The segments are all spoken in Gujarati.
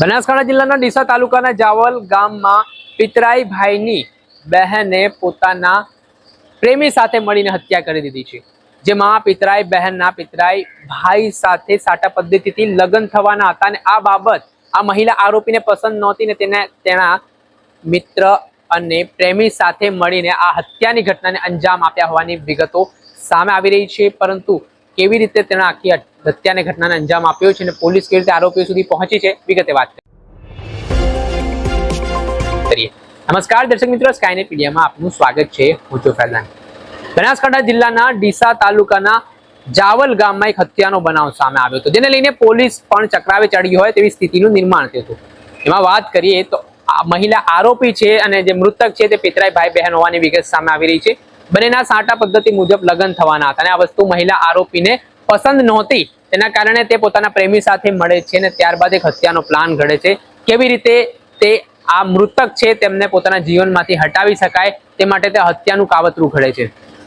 બનાસકાંઠા જિલ્લાના ડીસા તાલુકાના જાવલ ગામમાં પિતરાઈ ભાઈની બહેને પોતાના પ્રેમી સાથે મળીને હત્યા કરી દીધી છે. જેમાં પિતરાઈ બહેનના પિતરાઈ ભાઈ સાથે સાટા પદ્ધતિથી લગ્ન થવાના હતા અને આ બાબત આ મહિલા આરોપીને પસંદ નહોતી ને તેને તેના મિત્ર અને પ્રેમી સાથે મળીને આ હત્યાની ઘટનાને અંજામ આપ્યા હોવાની વિગતો સામે આવી રહી છે. પરંતુ કેવી રીતે તેણે આખી હત્યાની ઘટનાને અંજામ આપ્યો છે અને પોલીસ કેવી રીતે આરોપીઓ સુધી પહોંચી છે વિગતે વાત કરીએ. નમસ્કાર, દર્શક મિત્રો સ્કાયનેટ મીડિયામાં આપનું સ્વાગત છે. હું છું ફૈઝાન બનાસકાંઠા જિલ્લાના ડીસા તાલુકાના જાવલ ગામમાં એક હત્યાનો બનાવ સામે આવ્યો હતો. જેને લઈને પોલીસ પણ ચક્રાવે ચડી હોય તેવી સ્થિતિનું નિર્માણ થયું હતું. એમાં વાત કરીએ તો મહિલા આરોપી છે અને જે મૃતક છે તે પિતરાઈ ભાઈ બહેન હોવાની વિગત સામે આવી રહી છે. બંનેના સાટા પદ્ધતિ મુજબ લગ્ન થવાના હતા અને આ વસ્તુ મહિલા આરોપીને પસંદ નહોતી. તેના કારણે તે પોતાના પ્રેમી સાથે મળે છે અને ત્યારબાદ એક હત્યાનો પ્લાન ઘડે છે. કેવી રીતે તે આ મૃતક છે તેમને પોતાના જીવનમાંથી હટાવી શકાય તે માટે તે હત્યાનું કાવતરું ઘડે છે.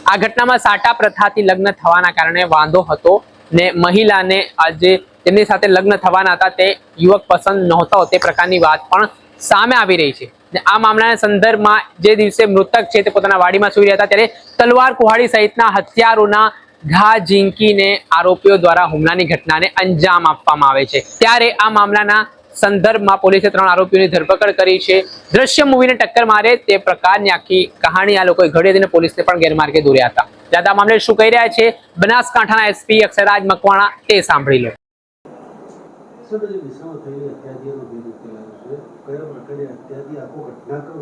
આ ઘટનામાં સાટા પ્રથાથી લગ્ન થવાના કારણે વાંધો હતો ને મહિલાને આજે તેમની સાથે લગ્ન થવાના હતા. તે યુવક પસંદ નહોતો. તે પ્રકારની વાત પણ સામે આવી રહી છે. આ મામલાના સંદર્ભમાં જે દિવસે મૃતક છે તે પોતાના વાડીમાં સુઈ રહ્યા હતા, ત્યારે તલવાર કુહાડી સહિતના હથિયારોના ઘા ઝીંકીને આરોપીઓ દ્વારા હુમલાની ઘટનાને અંજામ આપવામાં આવે છે. ત્યારે આ મામલાના સંદર્ભમાં પોલીસે ત્રણ આરોપીઓની ધરપકડ કરી છે. દ્રશ્ય મૂવીને ટક્કર મારે તે પ્રકારની આખી કહાણી આ લોકોએ ઘડી હતી પોલીસને પણ ગેરમાર્ગે દોર્યા હતા. આ મામલે શું કહી રહ્યા છે? બનાસકાંઠાના એસપી અક્ષરાજ મકવાણા, તે સાંભળી લો. કયા પ્રકારે હત્યાદી આખો ઘટનાક્રમ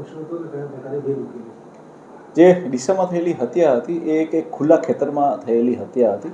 જે ડીસામાં થયેલી હત્યા હતી એ એક ખુલ્લા ખેતરમાં થયેલી હત્યા હતી.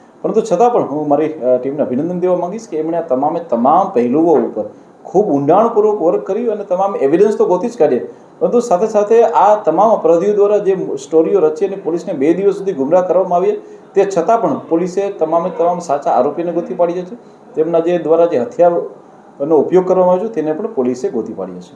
પરંતુ છતાં પણ હું મારી ટીમને અભિનંદન દેવા માંગીશ કે એમણે આ તમામે તમામ પહેલુઓ ઉપર ખૂબ ઊંડાણપૂર્વક વર્ક કર્યું અને તમામ એવિડન્સ તો ગોતી જ કાઢીએ પરંતુ સાથે સાથે આ તમામ અપરાધીઓ દ્વારા જે સ્ટોરીઓ રચી અને પોલીસને બે દિવસ સુધી ગુમરાહ કરવામાં આવી તે છતાં પણ પોલીસે તમામે તમામ સાચા આરોપીને ગોતી પાડ્યા છે. તેમના જે દ્વારા જે હથિયારનો ઉપયોગ કરવામાં આવ્યો છે, તેને પણ પોલીસે ગોતી પાડ્યા છે.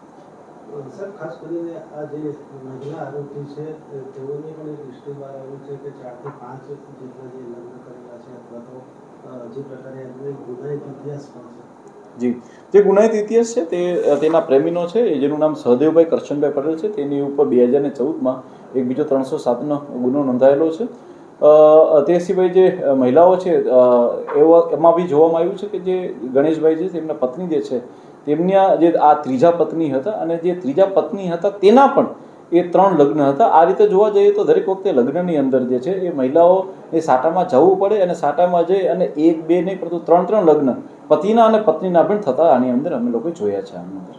સર, ખાસ કરીને આ જે મહિલા આરોપી છે તેઓની પણ એક હિસ્ટ્રી બહાર આવ્યું છે કે ચારથી પાંચ જેટલા જે લગ્ન કરેલા છે અથવા તો જે પ્રકારે એમને ગુનાહિત ઇતિહાસ પણ છે. જી. જે ગુનાહિત ઇતિહાસ છે તે તેના પ્રેમીનો છે જેનું નામ સહદેવભાઈ કરશનભાઈ પટેલ છે, તેની ઉપર બે હજાર ને ચૌદમાં એક બીજો ત્રણસો સાતનો ગુનો નોંધાયેલો છે. તે સિવાય જે મહિલાઓ છે એવા, એમાં બી જોવામાં આવ્યું છે કે જે ગણેશભાઈ છે, તેમના પત્ની જે છે તેમના જે આ ત્રીજા પત્ની હતા અને જે ત્રીજા પત્ની હતા તેના પણ એ ત્રણ લગ્ન હતા. આ રીતે જોવા જઈએ તો દરેક વખતે લગ્નની અંદર જે છે એ મહિલાઓ એ સાટામાં જવું પડે અને સાટામાં જઈ અને એક બે નહીં પરંતુ ત્રણ ત્રણ લગ્ન પતિના અને પત્નીના પણ થતા આની અંદર અમે લોકો જોયા છે આની અંદર.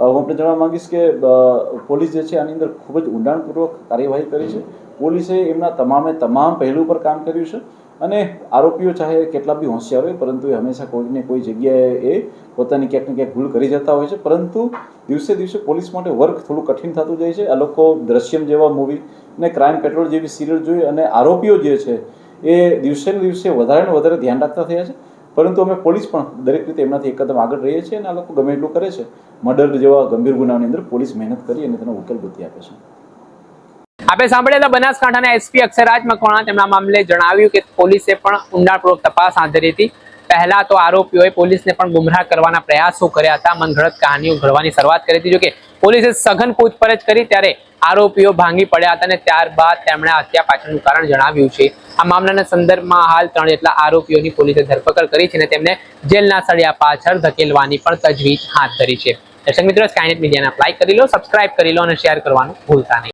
હું આપણે જણાવવા માંગીશ કે પોલીસ જે છે આની અંદર ખૂબ જ ઊંડાણપૂર્વક કાર્યવાહી કરી છે. પોલીસે એમના તમામે તમામ પહેલું પર કામ કર્યું છે. અને આરોપીઓ ચાહે કેટલા બી હોશિયાર હોય, પરંતુ એ હંમેશા કોઈને કોઈ જગ્યાએ એ પોતાની ક્યાંક ને ક્યાંક ભૂલ કરી જતા હોય છે. પરંતુ દિવસે દિવસે પોલીસ માટે વર્ક થોડું કઠિન થતું જાય છે. આ લોકો દ્રશ્યમ જેવા મૂવી ને ક્રાઇમ પેટ્રોલ જેવી સિરિયલ જોઈ અને આરોપીઓ જે છે, એ દિવસે ને દિવસે વધારે ને વધારે ધ્યાન રાખતા થયા છે. પરંતુ અમે પોલીસ પણ દરેક રીતે એમનાથી એકદમ આગળ રહીએ છીએ અને આ લોકો ગમે એટલું કરે છે. મર્ડર જેવા ગંભીર ગુનાની અંદર પોલીસ મહેનત કરી અને તેનો ઉકેલ ગોતી આપે છે. આપણે સાંભળ્યા હતા બનાસકાંઠાના એસપી અક્ષરાજ મકવાણા. તેમના મામલે જણાવ્યું કે પોલીસે પણ ઊંડાણપૂર્વક તપાસ હાથ ધરી હતી. પહેલા તો આરોપીઓએ પોલીસને પણ ગુમરાહ કરવાના પ્રયાસો કર્યા હતા. મનગઢત કહાનીઓ ઘડવાની શરૂઆત કરી હતી. જોકે પોલીસે સઘન પૂછપરછ કરી ત્યારે આરોપીઓ ભાંગી પડ્યા હતા અને ત્યારબાદ તેમણે હત્યા પાછળનું કારણ જણાવ્યું છે. આ મામલાના સંદર્ભમાં હાલ ત્રણ જેટલા આરોપીઓની પોલીસે ધરપકડ કરી છે અને તેમને જેલના સળિયા પાછળ ધકેલવાની પણ તજવીજ હાથ ધરી છે. દર્શક મિત્રો સ્કાયનેટ મીડિયાને લાઈક કરી લો સબસ્ક્રાઇબ કરી લો અને શેર કરવાનું ભૂલતા નહીં.